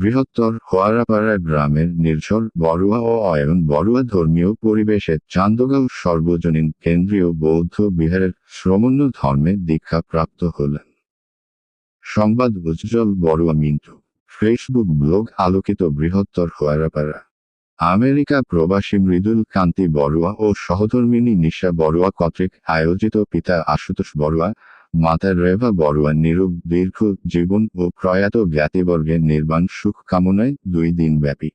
বৃহত্তর হোয়ারাপাড়া গ্রামের নির্ঝর বড়ুয়া ও অয়ন বড়ুয়া ধর্মীয় পরিবেশে চান্দগাঁও সর্বজনীন কেন্দ্রীয় বৌদ্ধ বিহারের শ্রমণ্য ধর্মে দীক্ষা প্রাপ্ত হলেন। সংবাদ উজ্জ্বল বড়ুয়া মিন্টু, ফেসবুক ব্লগ আলোকিত বৃহত্তর হোয়ারাপাড়া। আমেরিকা প্রবাসী মৃদুল কান্তি বড়ুয়া ও সহধর্মিনী নিশা বড়ুয়া কর্তৃক আয়োজিত পিতা আশুতোষ বড়ুয়া মাতা রেভা বড়ুয়া নিরূপ, দীর্ঘ, জীবন ও প্রয়াত জ্ঞাতিবর্গের নির্বাণ সুখ কামনায় দুই দিন ব্যাপী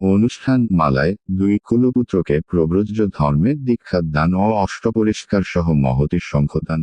অনুষ্ঠান মালায় দুই কুলপুত্রকে প্রব্রজ্য ধর্মে দীক্ষা দান ও অষ্টপরিষ্কার সহ মহতি সংখ্যদান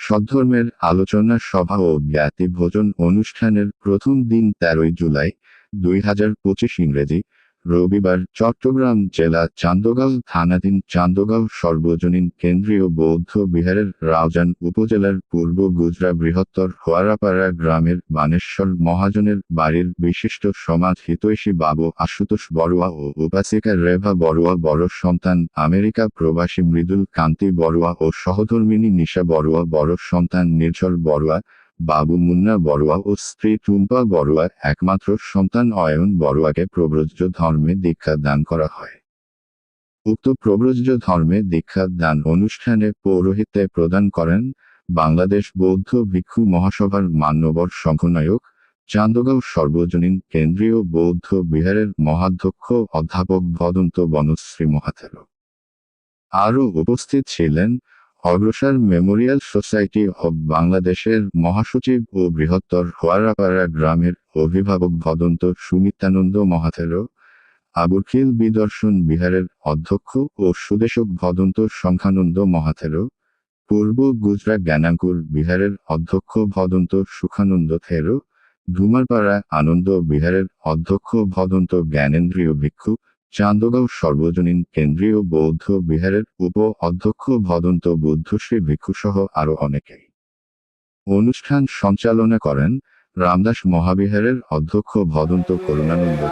সদ্ধর্মের আলোচনা সভা ও জ্ঞাতি ভোজন অনুষ্ঠানের প্রথম দিন তেরোই জুলাই দুই হাজার পঁচিশ ইংরেজি রবিবার চট্টগ্রাম জেলা চান্দগাঁও থানাধীন চান্দগাঁও সর্বজনীন কেন্দ্রীয় বৌদ্ধ বিহারের রাউজান উপজেলার পূর্ব গুজরা বৃহত্তর হোয়ারাপাড়া গ্রামের বানেশ্বর মহাজনের বাড়ির বিশিষ্ট সমাজ হিতৈষী বাবু আশুতোষ বড়ুয়া ও উপাসিকা রেভা বড়ুয়া বড় সন্তান আমেরিকা প্রবাসী মৃদুল কান্তি বড়ুয়া ও সহধর্মিনী নিশা বড়ুয়া বড় সন্তান নির্ঝর বড়ুয়া বাবু মুন্না বড়ুয়া ও স্ত্রী টুম্পা বড়ুয়া একমাত্র সন্তান অয়ন বড়ুয়াকে প্রব্রজ্য ধর্মে দীক্ষা দান করা হয়। উক্ত প্রব্রজ্য ধর্মে দীক্ষা দান অনুষ্ঠানে পৌরোহিত্যে প্রদান করেন বাংলাদেশ বৌদ্ধ ভিক্ষু মহাসভার মান্যবর সংঘনায়ক, চান্দগাঁও সর্বজনীন কেন্দ্রীয় বৌদ্ধ বিহারের মহাধ্যক্ষ অধ্যাপক ভদন্ত বনশ্রী মহাথের আরও উপস্থিত ছিলেন অগ্রসর মেমোরিয়াল সোসাইটি অব বাংলাদেশের মহাসচিব ও বৃহত্তর হোয়ারাপাড়া গ্রামের অভিভাবক ভদন্ত সুমিত্রানন্দ মহাথেরো আবুরখিল বিদর্শন বিহারের অধ্যক্ষ ও সুদেশক ভদন্ত সংখ্যানন্দ মহাথেরো পূর্ব গুজরা জ্ঞানাঙ্কুর বিহারের অধ্যক্ষ ভদন্ত সুখানন্দ থেরো ধুমারপাড়া আনন্দ বিহারের অধ্যক্ষ ভদন্ত জ্ঞানেন্দ্রীয় ভিক্ষু চান্দগাঁও সর্বজনীন কেন্দ্রীয় বৌদ্ধ বিহারের উপ অধ্যক্ষ ভদন্ত বুদ্ধশ্রী ভিক্ষুসহ আরও অনেকেই। অনুষ্ঠান সঞ্চালনা করেন রামদাস মহাবিহারের অধ্যক্ষ ভদন্ত করুণানন্দ।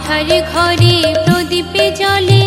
আধার ঘরে প্রদীপে জলে